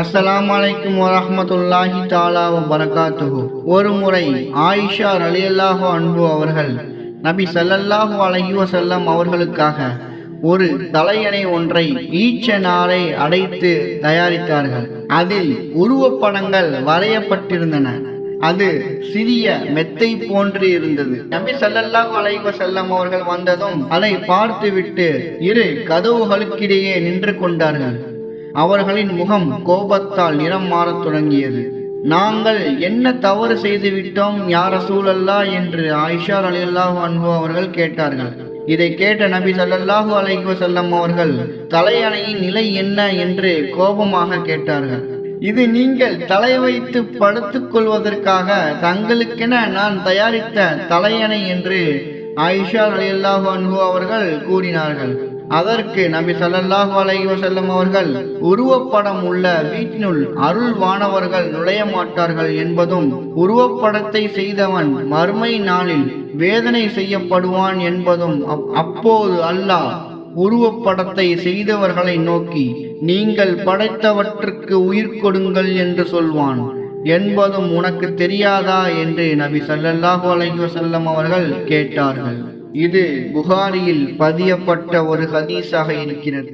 அஸ்லாம் அலைக்கும் வரமத்துல்லாஹி தஆலா வ ஒரு முறை ஆயிஷா ரலியல்லாஹோ அன்பு அவர்கள் நபி சல்லல்லாஹு அலைஹி செல்லம் அவர்களுக்காக ஒரு தலையணை ஒன்றை ஈச்ச நாரை அடைத்து தயாரித்தார்கள். அதில் உருவப்படங்கள் வரையப்பட்டிருந்தன. அது சிறிய மெத்தை போன்று இருந்தது. நபி ஸல்லல்லாஹு அலைவ செல்லம் அவர்கள் வந்ததும் அதை பார்த்துவிட்டு இரு கதவுகளுக்கிடையே நின்று கொண்டார்கள். அவர்களின் முகம் கோபத்தால் நிறம் மாறத் தொடங்கியது. நாங்கள் என்ன தவறு செய்து விட்டோம் யார் ரசூலல்லா? என்று ஆயிஷா ரலியல்லாஹு அன்பு அவர்கள் கேட்டார்கள். இதை கேட்ட நபி ஸல்லல்லாஹு அலைஹி வஸல்லம் அவர்கள் தலையணையின் நிலை என்ன? என்று கோபமாக கேட்டார்கள். இது நீங்கள் தலை வைத்து படுத்துக் கொள்வதற்காக தங்களுக்கென நான் தயாரித்த தலையணை என்று ஆயிஷா ரலியல்லாஹு அன்பு அவர்கள் கூறினார்கள். அதற்கு நபி ஸல்லல்லாஹு அலைஹி வஸல்லம் அவர்கள் உருவப்படம் உள்ள வீட்டினுள் அருள் வானவர்கள் நுழைய மாட்டார்கள் என்பதும் உருவப்படத்தை செய்தவன் மறுமை நாளில் வேதனை செய்யப்படுவான் என்பதும் அப்- அப்போது அல்லாஹ் உருவப்படத்தை செய்தவர்களை நோக்கி நீங்கள் படைத்தவற்றுக்கு உயிர் கொடுங்கள் என்று சொல்வான். என்பதும் உனக்கு தெரியாதா? என்று நபி சல்லல்லாஹு அலைஹி வஸல்லம் அவர்கள் கேட்டார்கள். இது புகாரியில் பதியப்பட்ட ஒரு ஹதீஸாக இருக்கிறது.